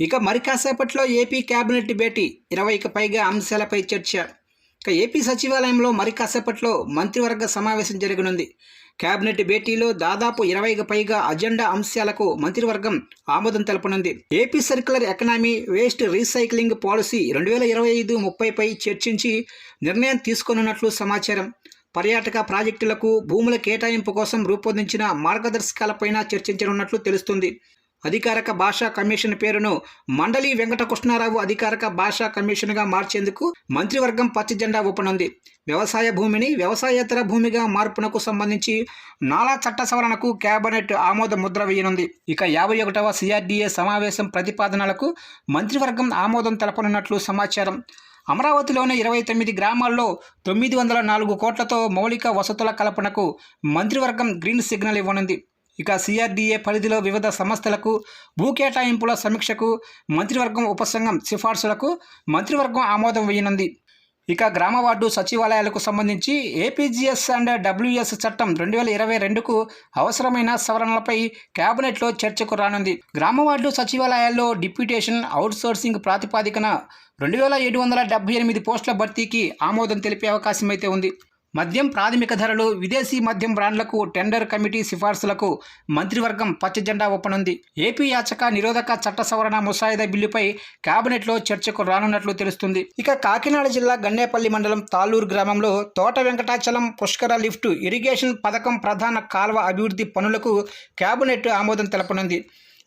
ఇక మరి కాసేపట్లో ఏపీ కేబినెట్ భేటీ ఇరవైకి పైగా అంశాలపై చర్చ. ఇక ఏపీ సచివాలయంలో మరి కాసేపట్లో మంత్రివర్గ సమావేశం జరగనుంది. కేబినెట్ భేటీలో దాదాపు ఇరవైకి పైగా అజెండా అంశాలకు మంత్రివర్గం ఆమోదం తెలపనుంది. AP circular economy waste recycling policy రెండు వేల ఇరవై ఐదు ముప్పైపై చర్చించి నిర్ణయం తీసుకోనున్నట్లు సమాచారం. పర్యాటక ప్రాజెక్టులకు భూముల కేటాయింపు కోసం రూపొందించిన మార్గదర్శకాలపైన చర్చించనున్నట్లు తెలుస్తుంది. అధికారిక భాషా కమిషన్ పేరును మండలి వెంకట కృష్ణారావు అధికారిక భాషా కమిషన్గా మార్చేందుకు మంత్రివర్గం పచ్చ జెండా ఊపనుంది. వ్యవసాయ భూమిని వ్యవసాయేతర భూమిగా మార్పునకు సంబంధించి నాలా చట్ట సవరణకు కేబినెట్ ఆమోద ముద్ర వేయనుంది. ఇక యాభై ఒకటవ సిఆర్డీఏ సమావేశం ప్రతిపాదనలకు మంత్రివర్గం ఆమోదం తెలపనున్నట్లు సమాచారం. అమరావతిలోని ఇరవై తొమ్మిది గ్రామాల్లో తొమ్మిది వందల నాలుగు కోట్లతో మౌలిక వసతుల కల్పనకు మంత్రివర్గం గ్రీన్ సిగ్నల్ ఇవ్వనుంది. ఇక సిఆర్డీఏ పరిధిలో వివిధ సంస్థలకు భూ కేటాయింపుల సమీక్షకు మంత్రివర్గం ఉపసంఘం సిఫార్సులకు మంత్రివర్గం ఆమోదం వేయనుంది ఇక గ్రామ వార్డు సచివాలయాలకు సంబంధించి ఏపీజీఎస్ అండ్ డబ్ల్యూఎస్ చట్టం రెండు వేల ఇరవై రెండుకు అవసరమైన సవరణలపై కేబినెట్లో చర్చకు రానుంది. గ్రామ వార్డు సచివాలయాల్లో డిప్యూటేషన్ అవుట్సోర్సింగ్ ప్రాతిపాదికన రెండు వేల ఏడు వందల డెబ్బై ఎనిమిది పోస్టుల భర్తీకి ఆమోదం తెలిపే అవకాశం అయితే ఉంది. మద్యం ప్రాథమిక ధరలు విదేశీ మద్యం బ్రాండ్లకు టెండర్ కమిటీ సిఫార్సులకు మంత్రివర్గం పచ్చజెండా ఒప్పనుంది ఏపీ యాచక నిరోధక చట్ట సవరణ ముసాయిదా బిల్లుపై కేబినెట్లో చర్చకు రానున్నట్లు తెలుస్తుంది. ఇక కాకినాడ జిల్లా గన్నేపల్లి మండలం తాళూరు గ్రామంలో తోట వెంకటాచలం పుష్కర లిఫ్ట్ ఇరిగేషన్ పథకం ప్రధాన కాల్వ అభివృద్ధి పనులకు కేబినెట్ ఆమోదం తెలపనుంది.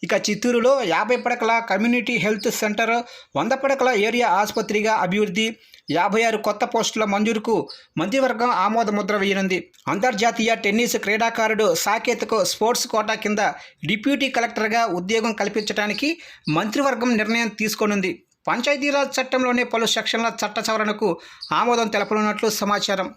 ఇక చిత్తూరులో యాభై పడకల కమ్యూనిటీ హెల్త్ సెంటర్ వంద పడకల ఏరియా ఆసుపత్రిగా అభివృద్ధి యాభై ఆరు కొత్త పోస్టుల మంజూరుకు మంత్రివర్గం ఆమోద ముద్ర వేయనుంది. అంతర్జాతీయ టెన్నిస్ క్రీడాకారుడు సాకేత్కు స్పోర్ట్స్ కోటా కింద డిప్యూటీ కలెక్టర్గా ఉద్యోగం కల్పించడానికి మంత్రివర్గం నిర్ణయం తీసుకోనుంది. పంచాయతీరాజ్ చట్టంలోని పలు సెక్షన్ల చట్ట సవరణకు ఆమోదం తెలపనున్నట్లు సమాచారం.